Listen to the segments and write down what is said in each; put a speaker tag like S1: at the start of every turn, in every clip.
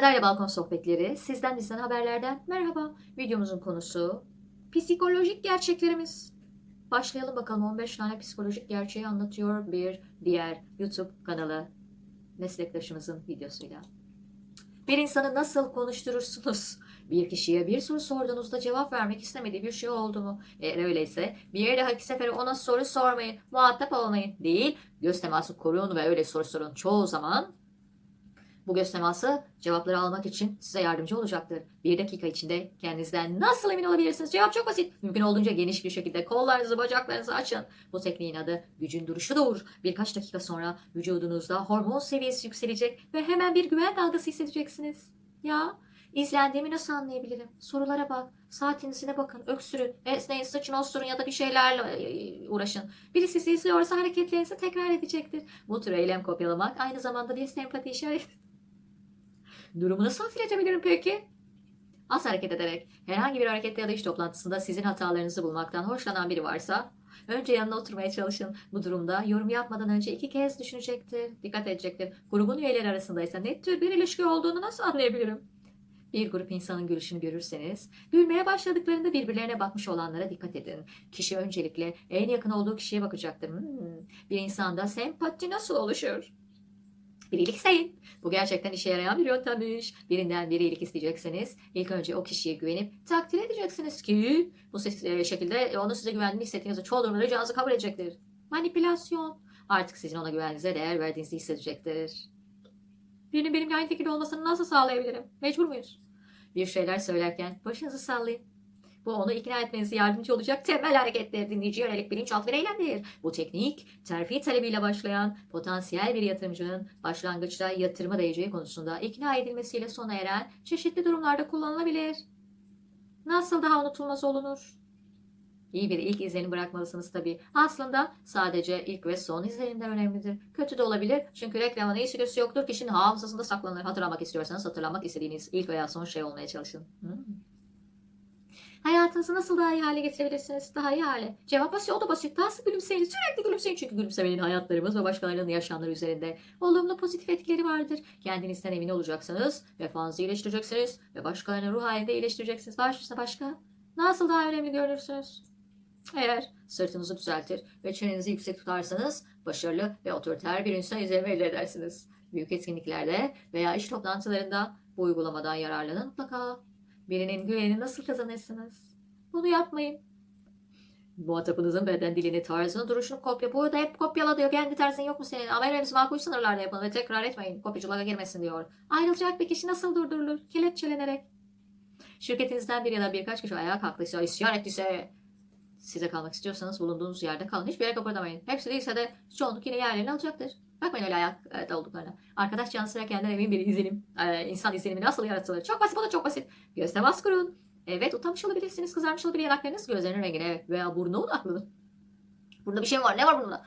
S1: Kaderle Balkon Sohbetleri, sizden bizden haberlerden merhaba. Videomuzun konusu psikolojik gerçeklerimiz. Başlayalım bakalım 15 tane psikolojik gerçeği anlatıyor bir diğer YouTube kanalı meslektaşımızın videosuyla. Bir insanı nasıl konuşturursunuz? Bir kişiye bir soru sorduğunuzda cevap vermek istemediği bir şey oldu mu? Eğer öyleyse bir dahaki sefere ona soru sormayın, muhatap olmayın değil, göz teması koruyun ve öyle soru sorun çoğu zaman bu göz teması cevapları almak için size yardımcı olacaktır. Bir dakika içinde kendinizden nasıl emin olabilirsiniz? Cevap çok basit. Mümkün olduğunca geniş bir şekilde kollarınızı, bacaklarınızı açın. Bu tekniğin adı gücün duruşu doğur. Birkaç dakika sonra vücudunuzda hormon seviyesi yükselecek ve hemen bir güven dalgası hissedeceksiniz. Ya izlendiğimi nasıl anlayabilirim? Sorulara bak, saatinize bakın, öksürün, esneyin, saçın osturun ya da bir şeylerle e, uğraşın. Birisi sizi izliyorsa hareketlerinizi tekrar edecektir. Bu tür eylem kopyalamak aynı zamanda bir sempati işareti. Durumu nasıl hafifletebilirim peki? Az hareket ederek, herhangi bir harekette ya da iş toplantısında sizin hatalarınızı bulmaktan hoşlanan biri varsa, önce yanına oturmaya çalışın. Bu durumda yorum yapmadan önce iki kez düşünecektir, dikkat edecektir. Grubun üyeleri arasındaysa ne tür bir ilişki olduğunu nasıl anlayabilirim? Bir grup insanın gülüşünü görürseniz, gülmeye başladıklarında birbirlerine bakmış olanlara dikkat edin. Kişi öncelikle en yakın olduğu kişiye bakacaktır. Hmm, bir insanda sempati nasıl oluşur? Bir iyilik. Bu gerçekten işe yarayan bir yöntemmiş. Birinden bir iyilik isteyecekseniz ilk önce o kişiye güvenip takdir edeceksiniz ki bu e, şekilde onu size güvendiğini hissettiğinizde çoğu durumda ricağınızı kabul edecektir. Manipülasyon. Artık sizin ona güveninize değer verdiğinizi hissedecektir. Birinin benimle aynı fikirde olmasını nasıl sağlayabilirim? Mecbur muyuz? Bir şeyler söylerken başınızı sallayın. Bu onu ikna etmenize yardımcı olacak temel hareketler dinleyici yönelik bilinçaltı bir eylemdir. Bu teknik terfi talebiyle başlayan potansiyel bir yatırımcının başlangıçta yatırıma değeceği konusunda ikna edilmesiyle sona eren çeşitli durumlarda kullanılabilir. Nasıl daha unutulmaz olunur? İyi bir ilk izlenim bırakmalısınız tabii. Aslında sadece ilk ve son izlenimler önemlidir. Kötü de olabilir çünkü reklamın iyisi kötüsü yoktur. Kişinin hafızasında saklanır. Hatırlamak istiyorsanız hatırlamak istediğiniz ilk veya son şey olmaya çalışın. Hmm. Hayatınızı nasıl daha iyi hale getirebilirsiniz? Daha iyi hale. Cevap basit, o da basit. Daha sık gülümseyin. Sürekli gülümseyin. Çünkü gülümsemenin hayatlarımız ve başkalarının yaşamları üzerinde olumlu pozitif etkileri vardır. Kendinizden emin olacaksınız. Vefanızı iyileştireceksiniz. Ve başkalarının ruh halinde iyileştireceksiniz. Baş üstüne başka. Nasıl daha önemli görünürsünüz? Eğer sırtınızı düzeltir ve çenenizi yüksek tutarsanız başarılı ve otoriter bir insan izlenimi elde edersiniz. Büyük etkinliklerde veya iş toplantılarında bu uygulamadan yararlanın mutlaka. Birinin güvenini nasıl kazanırsınız? Bunu yapmayın. Muhatabınızın beden dilini, tarzını, duruşunu kopya. Burada hep kopyala diyor. Kendi tarzın yok mu senin? Önemlisi makul sınırlarda yapın ve tekrar etmeyin. Kopyacılığa girmesin diyor. Ayrılacak bir kişi nasıl durdurulur? Kelepçelenerek. Şirketinizden bir ya da birkaç kişi ayağa kalktıysa, isyan ettiyse size kalmak istiyorsanız bulunduğunuz yerde kalın. Hiçbir yere kıpırdamayın. Hepsi değilse de çoğunluk yine yerlerini alacaktır. Bakmayın öyle ayakta olduklarına. Arkadaş canı sıra kendinden emin bir izlenim. Ee, insan izlenimi nasıl yaratılır? Çok basit bu da çok basit. Göz temas kurun. Evet utanmış olabilirsiniz. Kızarmış olabilir yanaklarınız. Gözlerinin rengine evet. Veya burnu odaklanın. Burada bir şey var. Ne var burnunda?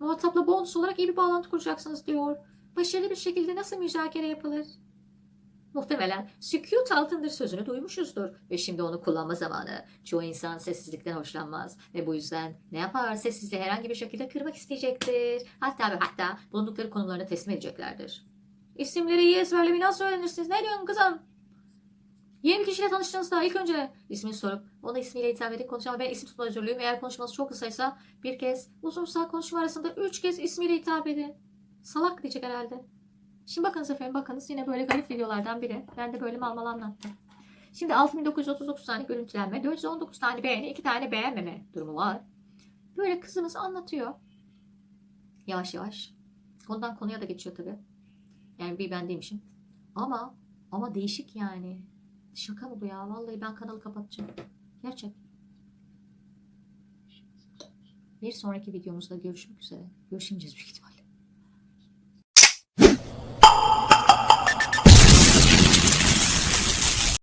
S1: Muhatapla bonus olarak iyi bir bağlantı kuracaksınız diyor. Başarılı bir şekilde nasıl müzakere yapılır? Muhtemelen sükut altındır sözünü duymuşuzdur ve şimdi onu kullanma zamanı. Çoğu insan sessizlikten hoşlanmaz ve bu yüzden ne yapar sessizliği herhangi bir şekilde kırmak isteyecektir. Hatta ve hatta bulundukları konumlarını teslim edeceklerdir. İsimleri iyi ezberlemeyi nasıl öğrenirsiniz? Ne diyorsun kızım? Yeni bir kişiyle tanıştığınızda ilk önce ismini sorup ona ismiyle hitap edip konuşan ben isim tutma özürlüyüm. Eğer konuşması çok kısaysa bir kez uzunsa konuşma arasında üç kez ismiyle hitap edin. Salak diyecek herhalde. Şimdi bakınız efendim bakınız yine böyle garip videolardan biri. Ben de böyle mal mal anlattım. Şimdi 6939 tane görüntülenme, 419 tane beğeni, 2 tane beğenmeme durumu var. Böyle kızımız anlatıyor. Yavaş yavaş. Konudan konuya da geçiyor tabii. Yani bir ben demişim. Ama ama değişik yani. Şaka mı bu ya? Vallahi ben kanalı kapatacağım. Gerçek. Bir sonraki videomuzda görüşmek üzere. Görüşmeyeceğiz büyük ihtimalle.